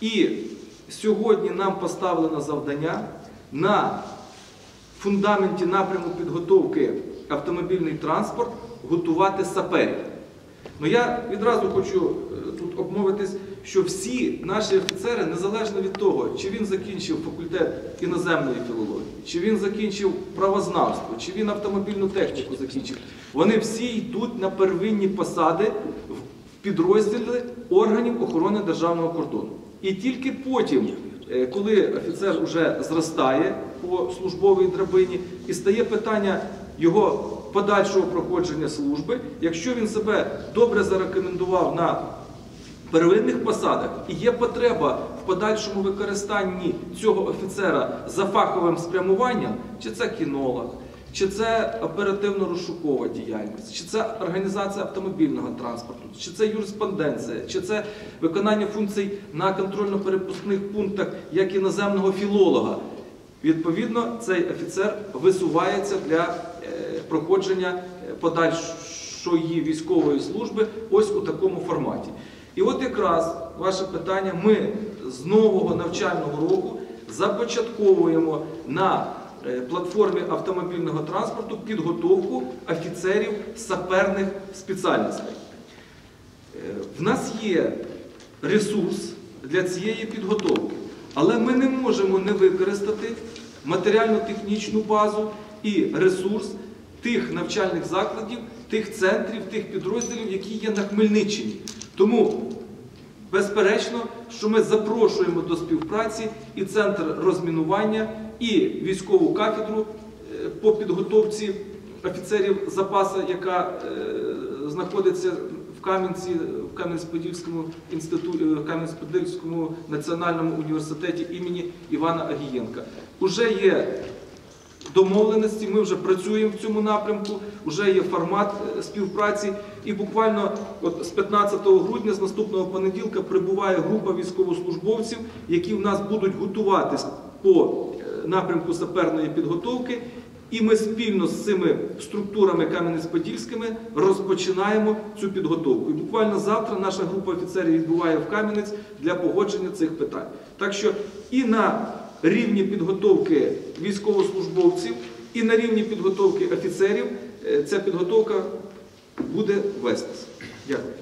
І сьогодні нам поставлено завдання на фундаменті напряму підготовки автомобільний транспорт готувати саперів. Ну я відразу хочу е, тут обмовитись, що всі наші офіцери, незалежно від того, чи він закінчив факультет іноземної філології, чи він закінчив правознавство, чи він автомобільну техніку закінчив, вони всі йдуть на первинні посади в підрозділи органів охорони державного кордону. І тільки потім, е, коли офіцер вже зростає по службовій драбині і стає питання його подальшого проходження служби, якщо він себе добре зарекомендував на первинних посадах і є потреба в подальшому використанні цього офіцера за фаховим спрямуванням, чи це кінолог, чи це оперативно-розшукова діяльність, чи це організація автомобільного транспорту, чи це юриспонденція, чи це виконання функцій на контрольно-перепускних пунктах як іноземного філолога. Відповідно, цей офіцер висувається для е, проходження е, подальшої військової служби ось у такому форматі. І от якраз ваше питання, ми з нового навчального року започатковуємо на платформі автомобільного транспорту підготовку офіцерів саперних спеціальностей. Е, В нас є ресурс для цієї підготовки, але ми не можемо не використати матеріально-технічну базу і ресурс тих навчальних закладів, тих центрів, тих підрозділів, які є на Хмельниччині. Тому Безперечно, що ми запрошуємо до співпраці і центр розмінування, і військову кафедру е, по підготовці офіцерів запасу, яка е, знаходиться в Кам'янці, в Кам'янець-Подільському в Кам'янець-Подільському національному університеті імені Івана Агієнка. Уже є домовленості, ми вже працюємо в цьому напрямку, вже є формат е, співпраці. І буквально от з 15 грудня, з наступного понеділка, прибуває група військовослужбовців, які в нас будуть готуватись по е, напрямку саперної підготовки. І ми спільно з цими структурами Кам'янець-Подільськими розпочинаємо цю підготовку. І буквально завтра наша група офіцерів відбуває в Кам'янець для погодження цих питань. Так що і на рівні підготовки військовослужбовців, і на рівні підготовки офіцерів е, ця підготовка буде вестись. Дякую.